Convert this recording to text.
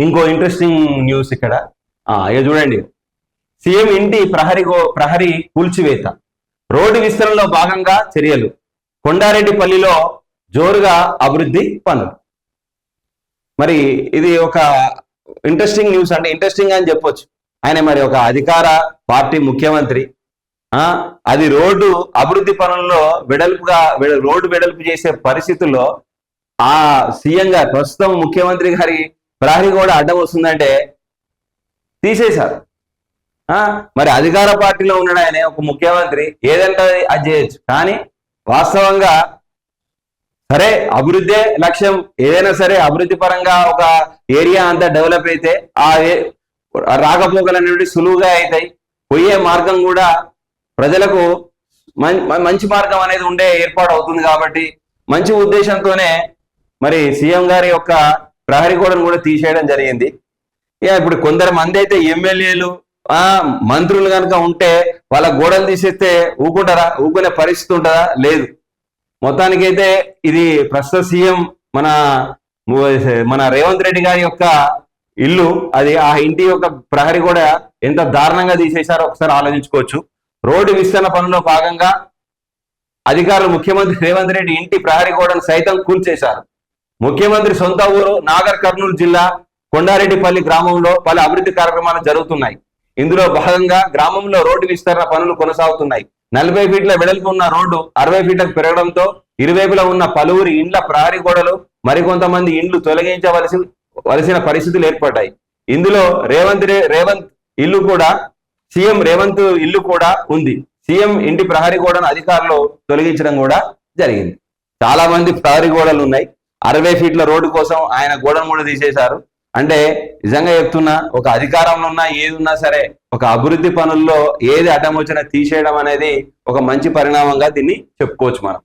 ఇంకో interesting news ఇక్కడ. ఆ, ఇక చూడండి. సీఎం ఇంటి ప్రహరీ ప్రహరి ప్రహరీ కూల్చివేత. రోడ్డు విస్తరణలో భాగంగా చర్యలు. కొండారెడ్డిపల్లిలో జోరుగా అభివృద్ధి పనులు. మరి ఇది ఒక ఇంట్రెస్టింగ్ న్యూస్ అంటే ఇంట్రెస్టింగ్ అని చెప్పొచ్చు. ఆయన మరి ఒక అధికార పార్టీ ముఖ్యమంత్రి. ఆ అది రోడ్డు అభివృద్ధి పనుల్లో వెడల్పుగా రోడ్డు వెడల్పు చేసే పరిస్థితుల్లో ఆ సీఎం గారు ప్రస్తుతం ముఖ్యమంత్రి గారి ప్రహరీ కూడా అడ్డం వస్తుందంటే తీసేశారు. ఆ? మరి అధికార పార్టీలో ఉన్నాడు ఆయన ఒక ముఖ్యమంత్రి ఏదంటే అది చేయొచ్చు. కానీ వాస్తవంగా సరే అభివృద్ధే లక్ష్యం ఏదైనా సరే అభివృద్ధి పరంగా ఒక ఏరియా అంతా డెవలప్ అయితే ఆ రాకపోకలు అనేవి సులువుగా అవుతాయి. పోయే మార్గం కూడా ప్రజలకు మం- మంచి మార్గం అనేది ఉండే ఏర్పాటు అవుతుంది కాబట్టి మంచి ఉద్దేశంతోనే మరి సీఎం గారి యొక్క ప్రహరీ గోడను కూడా తీసేయడం జరిగింది. ఇక ఇప్పుడు కొందరు మంది అయితే ఎమ్మెల్యేలు ఆ మంత్రులు కనుక ఉంటే వాళ్ళ గోడలు తీసేస్తే ఊకుంటారా? ఊకునే పరిస్థితి ఉంటుందా? లేదు. మొత్తానికైతే ఇది ప్రస్తుత సీఎం మన మన రేవంత్ రెడ్డి గారి యొక్క ఇల్లు. అది ఆ ఇంటి యొక్క ప్రహరీ కూడా ఎంత దారుణంగా తీసేశారో ఒకసారి ఆలోచించుకోవచ్చు. రోడ్డు విస్తరణ పనుల్లో భాగంగా అధికారులు ముఖ్యమంత్రి రేవంత్ రెడ్డి ఇంటి ప్రహరీ గోడను సైతం కూల్చేశారు. ముఖ్యమంత్రి సొంత ఊరు నాగర్ కర్నూలు జిల్లా కొండారెడ్డిపల్లి గ్రామంలో పలు అభివృద్ధి కార్యక్రమాలు జరుగుతున్నాయి. ఇందులో భాగంగా గ్రామంలో రోడ్డు విస్తరణ పనులు కొనసాగుతున్నాయి. నలభై ఫీట్ల వెడల్పు ఉన్న రోడ్డు అరవై ఫీట్లకు పెరగడంతో ఇరువైపులా ఉన్న పలువురి ఇండ్ల ప్రహరీ గోడలు మరికొంతమంది ఇండ్లు తొలగించవలసి వలసిన పరిస్థితులు ఏర్పడ్డాయి. ఇందులో రేవంత్ రే- రేవంత్ ఇల్లు కూడా సీఎం రేవంత్ ఇల్లు కూడా ఉంది. సీఎం ఇంటి ప్రహరీ గోడను అధికారులు తొలగించడం కూడా జరిగింది. చాలా మంది ప్రహరీ గోడలు ఉన్నాయి. అరవై ఫీట్ల రోడ్డు కోసం ఆయన గోడను కూడా తీసేశారు. అంటే నిజంగా చెప్తున్నా ఒక అధికారంలో ఉన్నా ఏది ఉన్నా సరే ఒక అభివృద్ధి పనుల్లో ఏది అడ్డం వచ్చినా తీసేయడం అనేది ఒక మంచి పరిణామంగా దీన్ని చెప్పుకోవచ్చు మనం.